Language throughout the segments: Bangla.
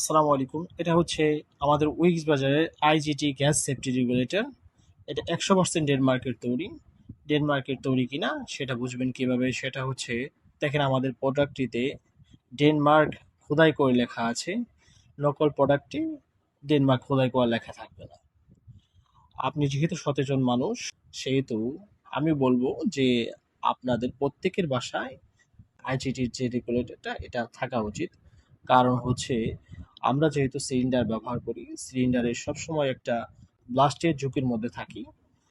আসসালামু আলাইকুম। এটা হচ্ছে আমাদের উইক্স বাজারের আইজিটি গ্যাস সেফটি রেগুলেটর। এটা একশো পার্সেন্ট ডেনমার্কের তৈরি। ডেনমার্কের তৈরি কিনা সেটা বুঝবেন কীভাবে? সেটা হচ্ছে, দেখেন আমাদের প্রোডাক্টটিতে ডেনমার্ক খোদাই করে লেখা আছে। নকল প্রোডাক্টটি ডেনমার্ক খোদাই করা লেখা থাকবে না। আপনি যেহেতু সচেতন মানুষ, সেহেতু আমি বলব যে আপনাদের প্রত্যেকের বাসায় আইজিটির যে রেগুলেটরটা, এটা থাকা উচিত। কারণ হচ্ছে আমরা যেহেতু সিলিন্ডার ব্যবহার করি, সিলিন্ডারে সবসময় একটা ব্লাস্টের ঝুঁকির মধ্যে থাকি।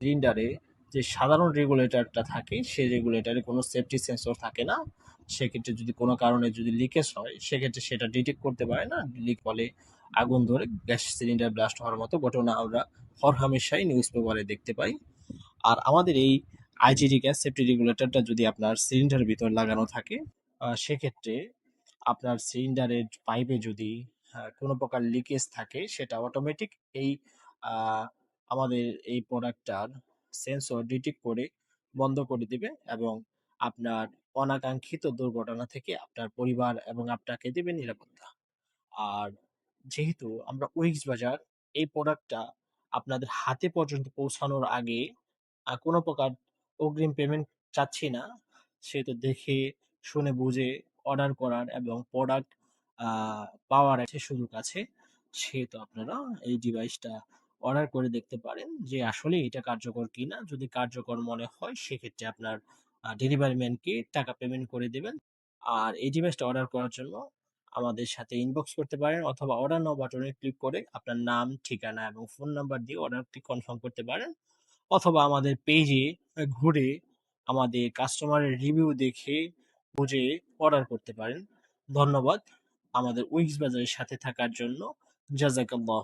সিলিন্ডারে যে সাধারণ রেগুলেটরটা থাকে, সেই রেগুলেটরে কোনো সেফটি সেন্সর থাকে না। সেক্ষেত্রে যদি কোনো কারণে যদি লিকেজ হয়, সেক্ষেত্রে সেটা ডিটেক্ট করতে পারে না। লিক ফলে আগুন ধরে গ্যাস সিলিন্ডার ব্লাস্ট হওয়ার মতো ঘটনা আমরা হরহামেশাই নিউজ পেপারে দেখতে পাই। আর আমাদের এই আইজিডি গ্যাস সেফটি রেগুলেটরটা যদি আপনার সিলিন্ডারের ভিতর লাগানো থাকে সেক্ষেত্রে আপনার সিলিন্ডারের পাইপে যদি কোনো প্রকার লিকেজ থাকে, সেটা অটোমেটিক এই আমাদের এই প্রোডাক্টটার সেন্সর ডিটেক্ট করে বন্ধ করে দিবে এবং আপনার অনাকাঙ্ক্ষিত দুর্ঘটনা থেকে আপনার পরিবার এবং আপনাকে দেবে নিরাপত্তা। আর যেহেতু আমরা উইক্স বাজার এই প্রোডাক্টটা আপনাদের হাতে পর্যন্ত পৌঁছানোর আগে কোনো প্রকার অগ্রিম পেমেন্ট চাচ্ছি না, সেহেতু দেখে, শুনে, বুঝে অর্ডার করার এবং প্রোডাক্ট পাওয়ার আছে সুযোগ আছে সেহেতু আপনারা এই ডিভাইসটা অর্ডার করে দেখতে পারেন যে আসলে এটা কার্যকর কিনা। যদি কার্যকর মনে হয়, সেক্ষেত্রে আপনার ডেলিভারি ম্যানকে টাকা পেমেন্ট করে দেবেন। আর এই ডিভাইসটা অর্ডার করার জন্য আমাদের সাথে ইনবক্স করতে পারেন অথবা অর্ডার নাও বাটনে ক্লিক করে আপনার নাম, ঠিকানা এবং ফোন নাম্বার দিয়ে অর্ডারটি কনফার্ম করতে পারেন। অথবা আমাদের পেজে ঘুরে আমাদের কাস্টমারের রিভিউ দেখে, বুঝে অর্ডার করতে পারেন। ধন্যবাদ। আমাদের উইক্স বাজারের সাথে থাকার জন্য জাজাকাল্লাহ।